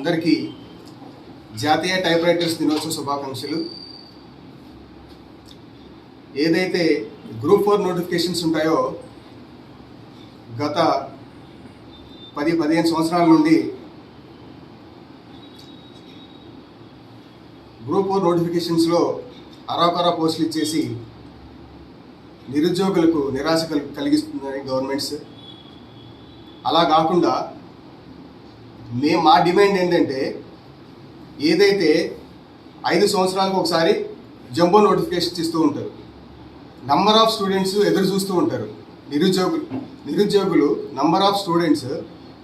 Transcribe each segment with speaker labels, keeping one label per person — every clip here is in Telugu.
Speaker 1: అందరికీ జాతీయ టైప్ రైటర్స్ దినోత్సవ శుభాకాంక్షలు. ఏదైతే గ్రూప్ ఫోర్ నోటిఫికేషన్స్ ఉంటాయో గత పది పదిహేను సంవత్సరాల నుండి గ్రూప్ ఫోర్ నోటిఫికేషన్స్లో అరాకొరా పోస్టులు ఇచ్చేసి నిరుద్యోగులకు నిరాశ కల్- కలిగిస్తున్నాయి గవర్నమెంట్స్. అలా కాకుండా మేము మా డిమాండ్ ఏంటంటే ఏదైతే ఐదు సంవత్సరాలకు ఒకసారి జంబో నోటిఫికేషన్స్ ఇస్తూ ఉంటారు. నంబర్ ఆఫ్ స్టూడెంట్స్ ఎదురు చూస్తూ ఉంటారు. నిరుద్యోగులు నిరుద్యోగులు నంబర్ ఆఫ్ స్టూడెంట్స్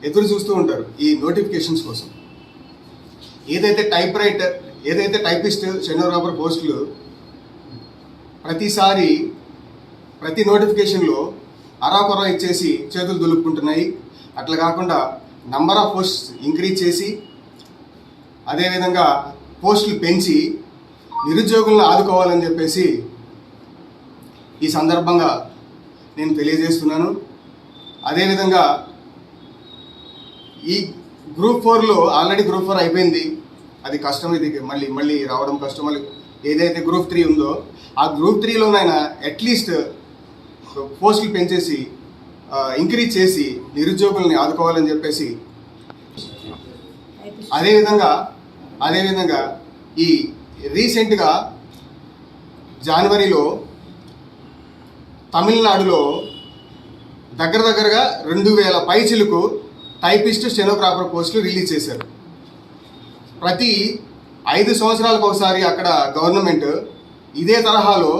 Speaker 1: ఎదురు చూస్తూ ఉంటారు ఈ నోటిఫికేషన్స్ కోసం. ఏదైతే టైప్ రైటర్ ఏదైతే టైపిస్ట్ షెనోరాబర్ పోస్టులు ప్రతిసారి ప్రతి నోటిఫికేషన్లో అరాకొర ఇచ్చేసి చేతులు దులుపుకుంటున్నాయి. అట్లా కాకుండా నంబర్ ఆఫ్ పోస్ట్ ఇంక్రీజ్ చేసి అదేవిధంగా పోస్టులు పెంచి నిరుద్యోగులను ఆదుకోవాలని చెప్పేసి ఈ సందర్భంగా నేను తెలియజేస్తున్నాను. అదేవిధంగా ఈ గ్రూప్ ఫోర్లో ఆల్రెడీ గ్రూప్ ఫోర్ అయిపోయింది. అది కష్టం ఇది మళ్ళీ మళ్ళీ రావడం కష్టం. మళ్ళీ ఏదైతే గ్రూప్ త్రీ ఉందో ఆ గ్రూప్ త్రీలోనైనా అట్లీస్ట్ పోస్టులు పెంచేసి ఇంక్రీజ్ చేసి నిరుద్యోగుల్ని ఆదుకోవాలని చెప్పేసి అదేవిధంగా అదేవిధంగా ఈ రీసెంట్గా జనవరిలో తమిళనాడులో దగ్గర దగ్గరగా రెండు వేల పైచిలకు టైపిస్ట్ స్టెనోగ్రాఫర్ పోస్టులు రిలీజ్ చేశారు. ప్రతి ఐదు సంవత్సరాలకు ఒకసారి అక్కడ గవర్నమెంట్ ఇదే తరహాలో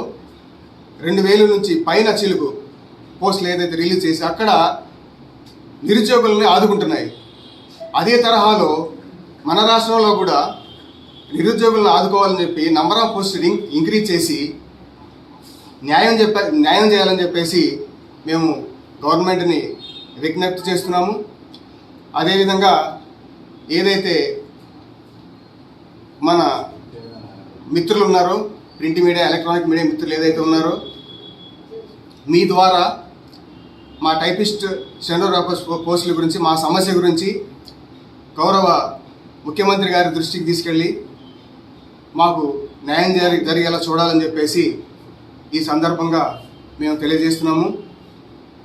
Speaker 1: రెండు వేల నుంచి పైన చిలుకు పోస్టులు ఏదైతే రిలీజ్ చేసి అక్కడ నిరుద్యోగులని ఆదుకుంటున్నాయి. అదే తరహాలో మన రాష్ట్రంలో కూడా నిరుద్యోగులను ఆదుకోవాలని చెప్పి నంబర్ ఆఫ్ పోస్టులు ఇంక్రీజ్ చేసి న్యాయం చెప్ప న్యాయం చేయాలని చెప్పేసి మేము గవర్నమెంట్ని విజ్ఞప్తి చేస్తున్నాము. అదేవిధంగా ఏదైతే మన మిత్రులు ఉన్నారో ప్రింట్ మీడియా ఎలక్ట్రానిక్ మీడియా మిత్రులు ఏదైతే ఉన్నారో మీ ద్వారా మా టైపిస్ట్ షెండోరాపర్స్ పోస్టుల గురించి మా సమస్య గురించి గౌరవ ముఖ్యమంత్రి గారి దృష్టికి తీసుకెళ్ళి మాకు న్యాయం జరి జరిగేలా చూడాలని చెప్పేసి ఈ సందర్భంగా మేము తెలియజేస్తున్నాము.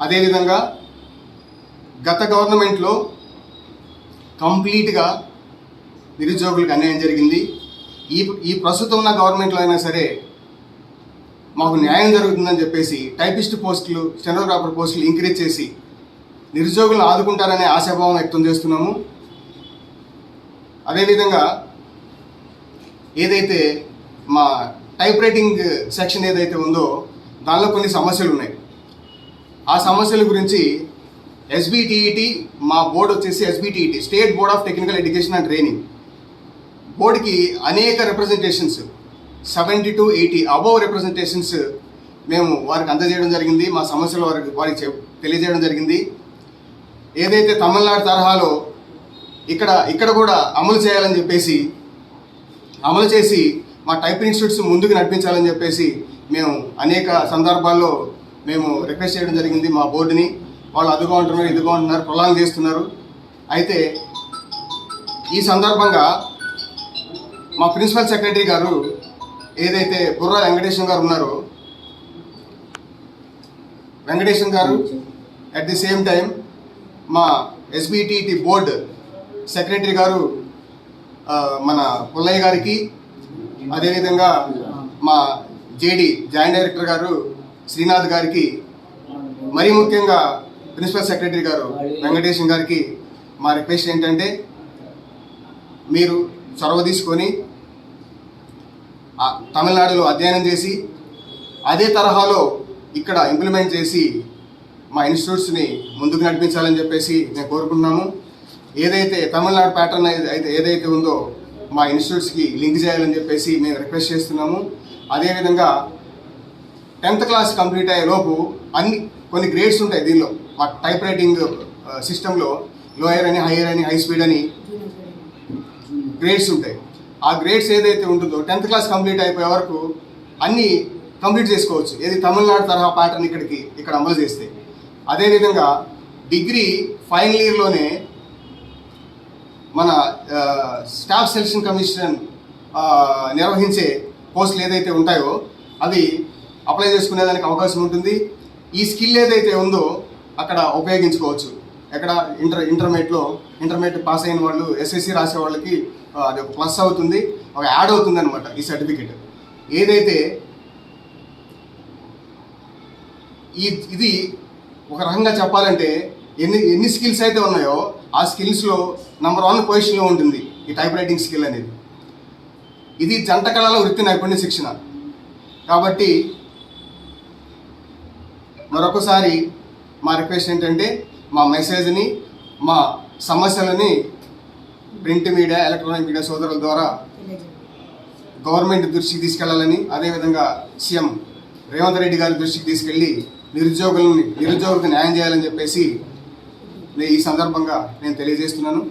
Speaker 1: అదేవిధంగా గత గవర్నమెంట్లో కంప్లీట్గా నిరుద్యోగులకు అన్యాయం జరిగింది. ఈ ఈ ప్రస్తుతం ఉన్న గవర్నమెంట్లో అయినా సరే మాకు న్యాయం జరుగుతుందని చెప్పేసి టైపిస్ట్ పోస్టులు స్టెనోగ్రాఫర్ పోస్టులు ఇంక్రీజ్ చేసి నిరుద్యోగులను ఆదుకుంటారనే ఆశాభావం వ్యక్తం చేస్తున్నాము. అదేవిధంగా ఏదైతే మా టైప్ రైటింగ్ సెక్షన్ ఏదైతే ఉందో దానిలో కొన్ని సమస్యలు ఉన్నాయి. ఆ సమస్యల గురించి ఎస్బిటిఈటి మా బోర్డు వచ్చేసి SBTET state board of technical education and training బోర్డుకి అనేక representations seventy to eighty above representations మేము వారికి అందజేయడం జరిగింది మా సమస్యలు వారికి వారికి చెప్- తెలియజేయడం జరిగింది. ఏదైతే తమిళనాడు తరహాలో ఇక్కడ ఇక్కడ కూడా అమలు చేయాలని చెప్పేసి అమలు చేసి మా టైప్ ఇన్స్టిట్యూట్స్ ముందుకు నడిపించాలని చెప్పేసి మేము అనేక సందర్భాల్లో మేము రిక్వెస్ట్ చేయడం జరిగింది మా బోర్డుని. వాళ్ళు అదుగా ఉంటున్నారు ఇదిగా ఉంటున్నారు ప్రొలాంగ్ చేస్తున్నారు. అయితే ఈ సందర్భంగా మా ప్రిన్సిపల్ సెక్రటరీ గారు ఏదైతే బుర్రా వెంకటేశ్వర గారు ఉన్నారో Venkatesham garu at the same time మా ఎస్బిటిటి బోర్డు సెక్రటరీ గారు మన పుల్లయ్య గారికి అదేవిధంగా మా జేడి జాయింట్ డైరెక్టర్ గారు శ్రీనాథ్ గారికి మరీ ముఖ్యంగా ప్రిన్సిపల్ సెక్రటరీ గారు వెంకటేశం గారికి మా రిక్వెస్ట్ ఏంటంటే మీరు చొరవ తీసుకొని తమిళనాడులో అధ్యయనం చేసి అదే తరహాలో ఇక్కడ ఇంప్లిమెంట్ చేసి మా ఇన్స్టిట్యూట్స్ని ముందుకు నడిపించాలని చెప్పేసి మేము కోరుకుంటున్నాము. ఏదైతే తమిళనాడు ప్యాటర్న్ అయితే ఏదైతే ఉందో మా ఇన్స్టిట్యూట్స్కి లింక్ చేయాలని చెప్పేసి మేము రిక్వెస్ట్ చేస్తున్నాము. అదేవిధంగా టెన్త్ క్లాస్ కంప్లీట్ అయ్యే లోపు అన్ని కొన్ని గ్రేడ్స్ ఉంటాయి దీనిలో. మా టైప్ రైటింగ్ సిస్టంలో లోయర్ అని హైయర్ అని హై స్పీడ్ అని గ్రేడ్స్ ఉంటాయి. ఆ గ్రేడ్స్ ఏదైతే ఉంటుందో టెన్త్ క్లాస్ కంప్లీట్ అయిపోయే వరకు అన్నీ కంప్లీట్ చేసుకోవచ్చు. ఏది తమిళనాడు తరహా ప్యాటర్న్ ఇక్కడికి ఇక్కడ అమలు చేస్తే. అదేవిధంగా డిగ్రీ ఫైనల్ ఇయర్లోనే మన స్టాఫ్ సెలక్షన్ కమిషన్ నిర్వహించే పోస్టులు ఏదైతే ఉంటాయో అవి అప్లై చేసుకునేదానికి అవకాశం ఉంటుంది. ఈ స్కిల్ ఏదైతే ఉందో అక్కడ ఉపయోగించుకోవచ్చు. ఎక్కడ ఇంటర్ ఇంటర్మీడియట్లో ఇంటర్మీడియట్ పాస్ అయిన వాళ్ళు ఎస్ఎస్సి రాసే వాళ్ళకి అది ఒక ప్లస్ అవుతుంది ఒక యాడ్ అవుతుంది అనమాట ఈ సర్టిఫికెట్. ఏదైతే ఈ ఇది ఒక రకంగా చెప్పాలంటే ఎన్ని ఎన్ని స్కిల్స్ అయితే ఉన్నాయో ఆ స్కిల్స్లో నెంబర్ వన్ పొజిషన్లో ఉంటుంది ఈ టైప్ రైటింగ్ స్కిల్ అనేది. ఇది జంట కళల వృత్తి నైపుణ్య శిక్షణ. కాబట్టి మరొకసారి మా రిక్వెస్ట్ ఏంటంటే మా మెసేజ్ని మా సమస్యలని ప్రింట్ మీడియా ఎలక్ట్రానిక్ మీడియా సోదరుల ద్వారా గవర్నమెంట్ దృష్టికి తీసుకెళ్ళాలని అదేవిధంగా సీఎం రేవంత్ రెడ్డి గారి దృష్టికి తీసుకెళ్ళి నిరుద్యోగులని నిరుద్యోగులకు న్యాయం చేయాలని చెప్పేసి ఈ సందర్భంగా నేను తెలియజేస్తున్నాను.